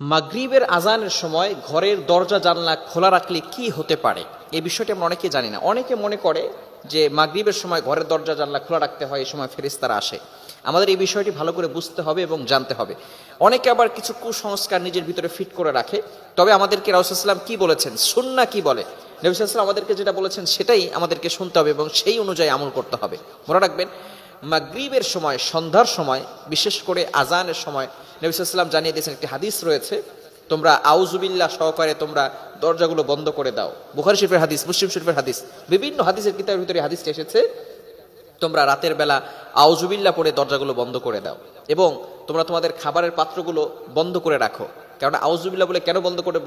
মাগরিবের আজানের সময় ঘরের দরজা জানলা খোলা রাখলে কি হতে পারে? এই বিষয়টি আমরা অনেকে জানি না। অনেকে মনে করে যে মাগরিবের সময় ঘরের দরজা জানলা খোলা রাখতে হয়, এই সময় ফেরেস্তারা আসে। আমাদের এই বিষয়টি ভালো করে বুঝতে হবে এবং জানতে হবে। অনেকে আবার কিছু কুসংস্কার নিজের ভিতরে ফিট করে রাখে। তবে আমাদেরকে রাউসাল্লাম কি বলেছেন? সুন্না কি বলে? নবিসাল্লাম আমাদেরকে যেটা বলেছেন সেটাই আমাদেরকে শুনতে হবে এবং সেই অনুযায়ী আমল করতে হবে। মনে রাখবেন মাগরিবের সময়, সন্ধ্যার সময়, বিশেষ করে আজানের সময় নবিসাল্লাম জানিয়ে দিয়েছেন একটি হাদিস রয়েছে, তোমরা আউজুবিল্লাহ সহকারে তোমরা দরজাগুলো বন্ধ করে দাও। বুখারি শরীফের হাদিস, মুসলিম শরীফের হাদিস, বিভিন্ন হাদিসের কিতাবের ভিতরে হাদিসটি এসেছে, তোমরা রাতের বেলা আউজুবিল্লা পরে দরজাগুলো বন্ধ করে দাও এবং তোমরা তোমাদের খাবারের পাত্রগুলো বন্ধ করে রাখো। কারণ আউজুবিল্লা বলে কেন বন্ধ করে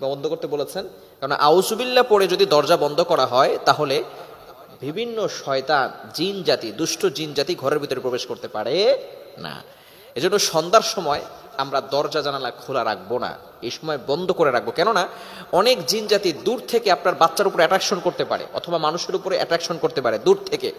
বন্ধ করতে বলেছেন? কারণ আউজুবিল্লা পরে যদি দরজা বন্ধ করা হয়, তাহলে বিভিন্ন শয়তান, জিন জাতি, দুষ্ট জিন জাতি ঘরের ভিতরে প্রবেশ করতে পারে না। এজন্য সন্ধ্যার সময় আমরা দরজা, জানালা খোলা রাখব না। এই সময় বন্ধ করে রাখব। কেননা, অনেক জিন জাতি দূর থেকে আপনার বাচ্চার উপরে অ্যাট্রাকশন করতে পারে, অথবা মানুষের উপরে অ্যাট্রাকশন করতে পারে, দূর থেকে।